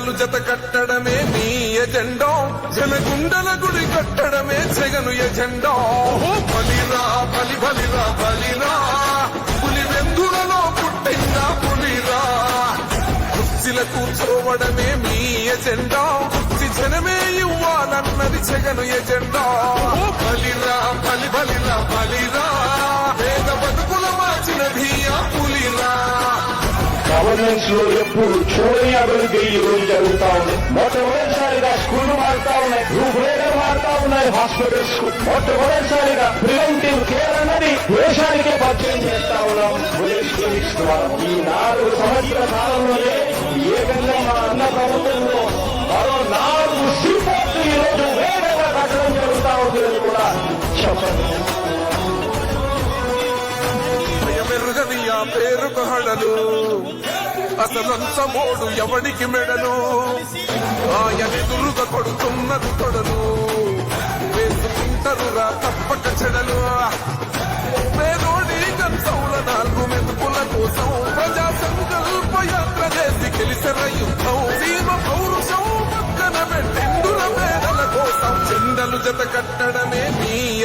జెండలు జత కట్టడమే నీ ఎజెండో. జనగుండల గుడి కట్టడమే జగను ఎజెండో. బలిరా బలి బలిరా బలిరా పులి వెందులలో పుట్టిందా పులిరా కుర్చీల కూర్చోవడమే మీ ఎజెండా. కుర్చీ జనమే ఇవ్వాలన్నది జగను ఎజెండా. బలిరా గవర్నెన్స్లో ఎప్పుడు చూడని అభివృద్ధి ఈ రోజు జరుగుతా ఉంది. మొట్టమొదటిసారిగా స్కూళ్ళు మారుతా ఉన్నాయి. రూపురేఖలు మారుతా ఉన్నాయి. హాస్పిటల్స్కు మొట్టమొదటిసారిగా ప్రివెంటివ్ కేర్ అన్నది దేశానికే పరిచయం చేస్తా ఉన్నాం. విలేజ్ క్లినిక్స్ ద్వారా ఈ నాలుగు సంవత్సరాల కాలంలోనే ఏకంగా భయమెరుగని ఆ పేరుకు హడలు అసలంత మోడు ఎవడికి మెడలు ఆయనెదురుగా కొడుతున్నది తొడలు వేసుకుంటరురా తప్పక చెడలు. పేదోడి గంతౌల నాలుగు మెతుకుల కోసం ప్రజా సంకల్ప యాత్ర చేసి గెలిసిన యుద్ధం. సీమ పౌరుషం పక్కన పెట్టిండుల మేడల కోసం. జెండలు జత కట్టడమే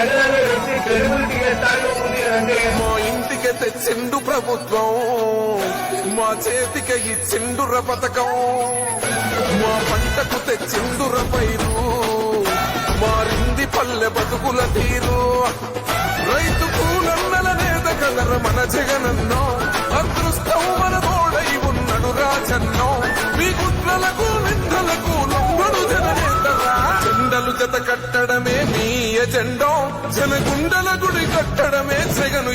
ఈరోజు వ్యక్తి అంటే మా ఇంటికి తెచ్చిండు ప్రభుత్వం. మా చేతికి ఇచ్చిండుర పథకం. మా పంటకు తెచ్చిండుర పైరు. మారింది పల్లె బతుకుల తీరు. రైతు కూలన్నల నేత కలర మన జగనన్నో. జనాలు జత కట్టడమే నీ ఎజెండో జనగుండల గుడి కట్టడమే జగను